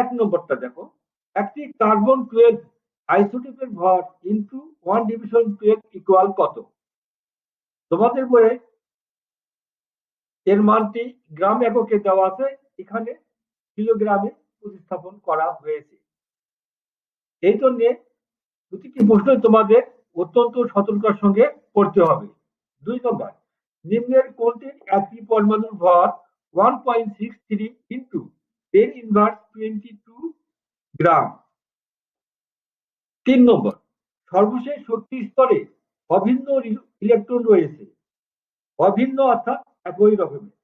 এক নম্বরটা দেখো, একটি কার্বন টুয়েলভ আইসোটোপের ভর into one division twelve equal কত? তোমাদের বইয়ে এর মানটি গ্রাম এককে দেওয়া আছে, এখানে কিলোগ্রামে প্রতিস্থাপন করা হয়েছে। এই জন্য প্রতিটি প্রশ্ন তোমাদের অত্যন্ত সতর্কতার সঙ্গে করতে হবে। দুই নম্বর, নিম্নের কোনটির একটি পরমাণুর ভর one point six three into inverse twenty two gram তিন নম্বর, সর্বশেষ শক্তি স্তরে অভিন্ন ইলেকট্রন রয়েছে। অভিন্ন অর্থাৎ একই রকমের।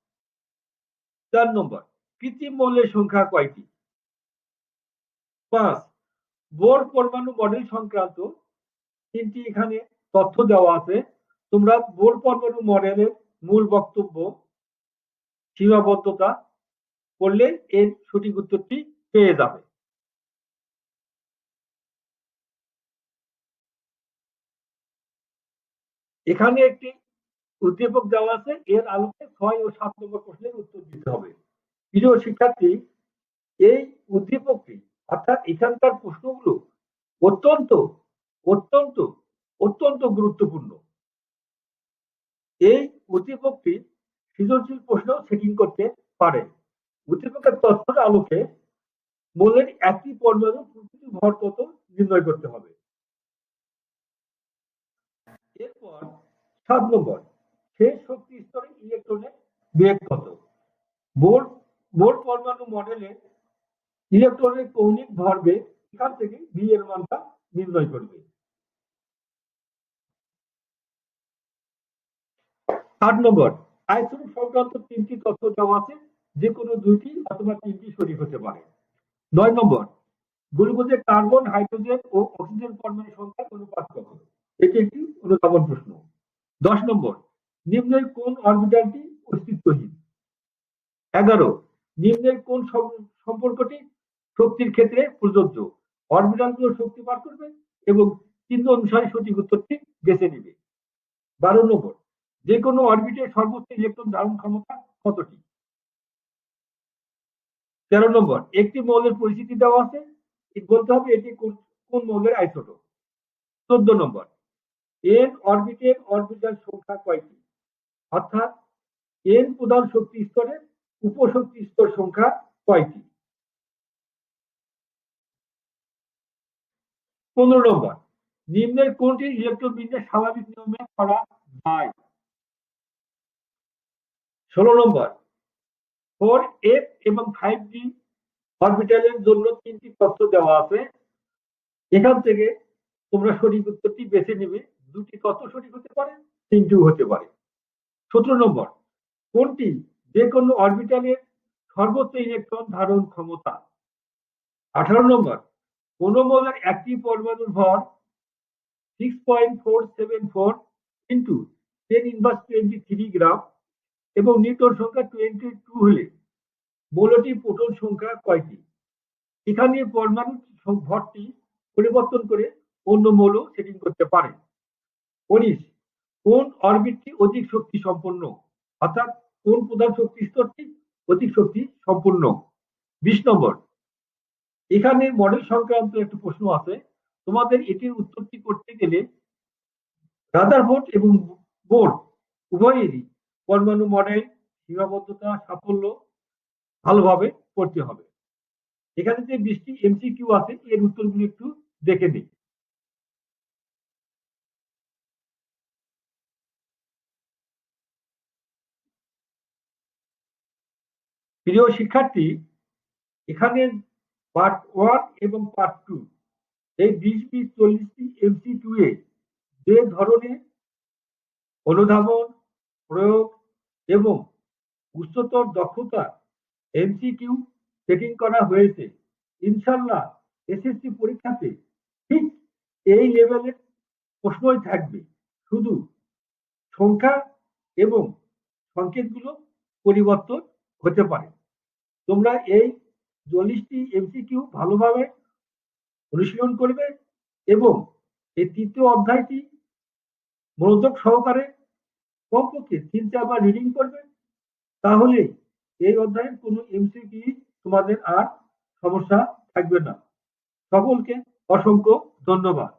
চার নম্বর, কৃত্রিম মৌলের সংখ্যা কয়টি? পাঁচ, বোর পরমাণু মডেল সংক্রান্ত তিনটি এখানে তথ্য দেওয়া আছে। তোমরা বোর পরমাণু মডেলের মূল বক্তব্য, সীমাবদ্ধতা করলে এর সঠিক উত্তরটি পেয়ে যাবে। এখানে একটি উদ্দীপক দেওয়া আছে, এর আলোকে ছয় ও সাত নম্বর প্রশ্নের উত্তর দিতে হবে। প্রিয় শিক্ষার্থী, এই উদ্দীপকটি, অর্থাৎ এখানকার প্রশ্নগুলো অত্যন্ত অত্যন্ত অত্যন্ত গুরুত্বপূর্ণ। এই উদ্দীপকটি সৃজনশীল প্রশ্ন সেটিং করতে পারে। উদ্দীপকের তথ্যের আলোকে মৌলের একই পরমাণু প্রকৃতি ভর কত নির্ণয় করতে হবে। এরপর সাত নম্বর শেষ শক্তি স্তরে ইলেকট্রনের বেগ কত? বোর বোর পরমাণু মডেলে ইলেকট্রনের কৌণিক ভরবেগ এখান থেকে বি এর মানটা নির্ণয় করবে। আট নম্বর, আইসোটোপ সংক্রান্ত তিনটি তথ্য দেওয়া আছে। যে কোনো দুইটি অথবা তিনটি সঠিক হতে পারে। নয় নম্বর, গ্লুকোজে কার্বন, হাইড্রোজেন ও অক্সিজেন পরমাণু সংখ্যার অনুপাত কত? এটি একটি অনুধাবন প্রশ্ন। দশ নম্বর, নিম্নের কোন অরবিটালটি অস্তিত্বহীন? এগারো, নিম্নের কোন সম্পর্কটি শক্তির ক্ষেত্রে প্রযোজ্য? অরবিটালগুলো শক্তি পার করবে এবং চিহ্ন অনুসারে সঠিক উত্তরটি বেছে নেবে। বারো নম্বর যে কোনো অরবিটের সর্বোচ্চ ইলেকট্রন ধারণ ক্ষমতা কতটি? তেরো নম্বর, একটি মৌলের পরিচিতি দেওয়া আছে। বলতে হবে এটি কোন মৌলের আইসোটোপ? চোদ্দ নম্বর এন অরবিটের অরবিটাল সংখ্যা কয়টি? অর্থাৎ এন প্রধান শক্তি স্তরের উপশক্তি স্তর সংখ্যা কয়টি? পনেরো নম্বর, নিম্নের কোনটি ইলেকট্রন বিন্যাস স্বাভাবিক নিয়মে করা যায়? ষোলো নম্বর ফোর এফ এবং ফাইভ ডি অরবিটালের জন্য তিনটি তথ্য দেওয়া আছে। এখান থেকে তোমরা সঠিক উত্তরটি বেছে নেবে। দুটি তথ্য সঠিক হতে পারে, তিনটিও হতে পারে। সতেরো নম্বর, কোনটি যে কোনো অরবিটালের সর্বোচ্চ ইলেকট্রন ধারণ ক্ষমতা? আঠারো নম্বর কোন মৌলের একটি পরমাণুর ভর six point four seven four into ten inverse twenty three gram এবং নিউটন সংখ্যা টোয়েন্টি টু হলে মৌলটির প্রোটন সংখ্যা কয়টি? এখানে পরমাণু ভরটি পরিবর্তন করে অন্য মৌল সেটিং করতে পারে। উনিশ, কোন অরবিটটি অধিক শক্তি সম্পন্ন? অর্থাৎ কোন প্রধান শক্তি স্তরটি অধিক শক্তি সম্পূর্ণ বিশ নম্বর, এখানে মডেল সংক্রান্ত একটি প্রশ্ন আছে। তোমাদের এটির উত্তরটি করতে গেলে রাদার রাদারফোর্ড এবং বোর্ড উভয়েরই পরমাণু মডেল, সীমাবদ্ধতা, সাফল্য ভালোভাবে পড়তে হবে। এখানে যে বৃষ্টি এমসিকিউ আছে, এর উত্তরগুলি একটু দেখে নিই। প্রিয় শিক্ষার্থী, এখানে পার্ট ওয়ান এবং পার্ট টু এই বিশ বিশ চল্লিশটি এমসি টু এ যে ধরনের অনুধাবন, প্রয়োগ এবং উচ্চতর দক্ষতা এমসিকিউ সেটিং করা হয়েছে। ইনশাল্লাহ এসএসসি পরীক্ষাতে ঠিক এই লেভেলের প্রশ্নই থাকবে। শুধু সংখ্যা এবং সংকেতগুলো পরিবর্তন হতে পারে। তোমরা এই চল্লিশটি এমসিকিউ ভালোভাবে অনুশীলন করবে এবং এই তৃতীয় অধ্যায়টি মনোযোগ সহকারে কমপক্ষে তিন চারবার রিডিং করবে তাহলে এই অধ্যায়ের কোনো এমসিকিউ তোমাদের আর সমস্যা থাকবে না। সকলকে অসংখ্য ধন্যবাদ।